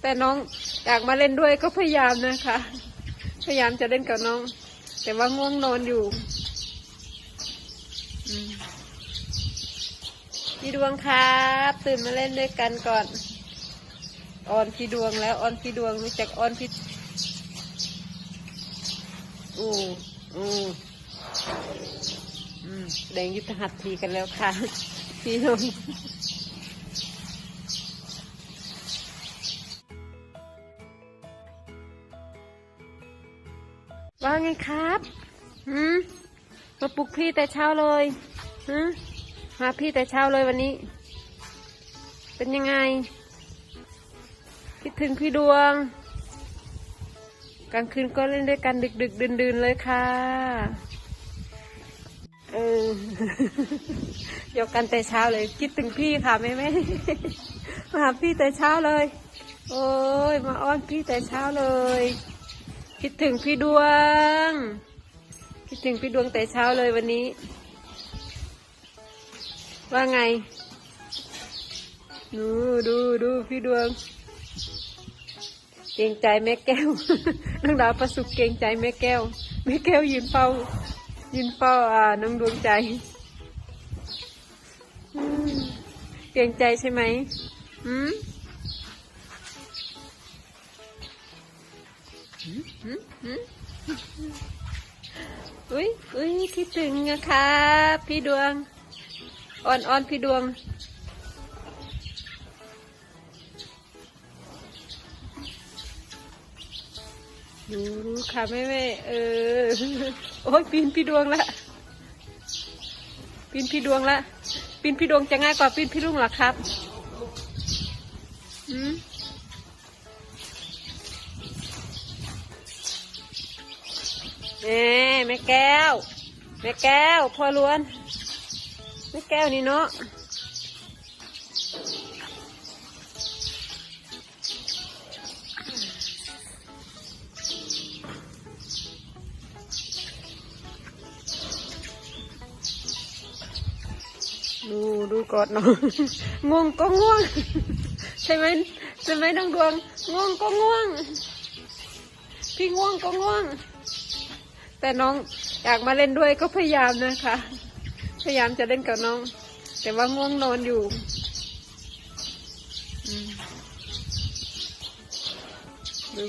แต่น้องอยากมาเล่นด้วยก็พยายามนะคะ พยายามจะเล่นกับน้อง แต่ว่าง่วงนอนอยู่พี่ดวงครับ ตื่นมาเล่นด้วยกันก่อนออนพี่ดวงแล้วออนพี่ดวงรู้จักออนพี่อู้อู้แดงยุทธหัตถีกันแล้วค่ะ พี่น้อง ว่าไงครับหืมมาปลุกพี่แต่เช้าเลยหืมมาพี่แต่เช้าเลยวันนี้ เป็นยังไง คิดถึงพี่ดวง กลางคืนก็เล่นด้วยกันดึกดึกดื่นดื่นๆเลยค่ะ เออเดียวกันแต่เช้าเลย คิดถึงพี่ค่ะแม่แม่มาหาพี่แต่เช้าเลย โอ้ย มาอ้อนพี่แต่เช้าเลย คิดถึงพี่ดวง คิดถึงพี่ดวงแต่เช้าเลยวันนี้ ว่าไง ดูดูดูพี่ดวง เกรงใจแม่แก้วน้องดาวประสุกเกรงใจแม่แก้ว แม่แก้วยืนเฝ้า ยืนเฝ้าอ่าน้องดวงใจเกรงใจใช่ไหมอืม อุ้ยอุ้ยคิดถึงนะคะพี่ดวง อ่อนอ่อนพี่ดวง ดูดูค่ะแม่แม่เออ โอ้ยปีนพี่ดวงละ ปีนพี่ดวงละ ปีนพี่ดวงจะง่ายกว่าปีนพี่รุ่งหรอครับ อืม แม่แม่แก้ว แม่แก้วพ่อล้วน แม่แก้วนี่เนาะดูดูกอดน้องง่วงก็ง่วง ใช่ไหมใช่ไหมน้องดวงง่วงก็ง่วง พี่ง่วงก็ง่วง แต่น้องอยากมาเล่นด้วยก็พยายามนะคะ พยายามจะเล่นกับน้อง แต่ว่าง่วงนอนอยู่ดู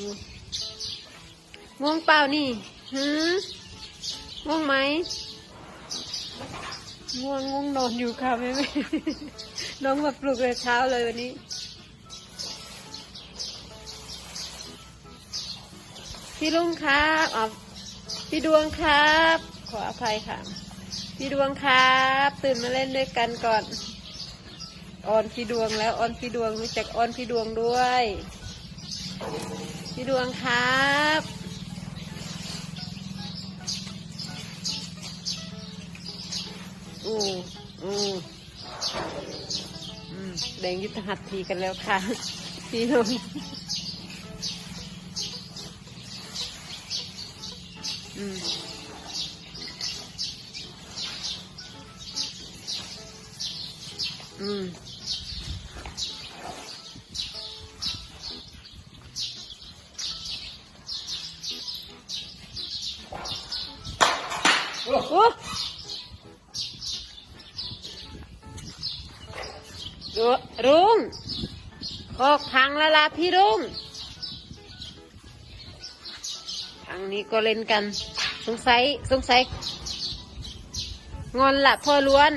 ง่วงเปล่านี่หืมง่วงไหมง่วงง่วงนอนอยู่ค่ะแม่แม่น้องมาปลุกแต่เช้าเลยวันนี้ พี่ลุงครับอ๋อ พี่ดวงครับ ขออภัยค่ะ พี่ดวงครับ ตื่นมาเล่นด้วยกันก่อนออนพี่ดวงแล้วออนพี่ดวงรู้จักออนพี่ดวงด้วย พี่ดวงครับอู้อู้อืมแดงยุทธหัตถีกันแล้วค่ะ พี่น้อง อืมอืมโอ้รุ่งคอกพังแล้วล่ะพี่รุ่ง อันนี้ก็เล่นกัน สงสัย สงสัย งอนละพ่อล้วน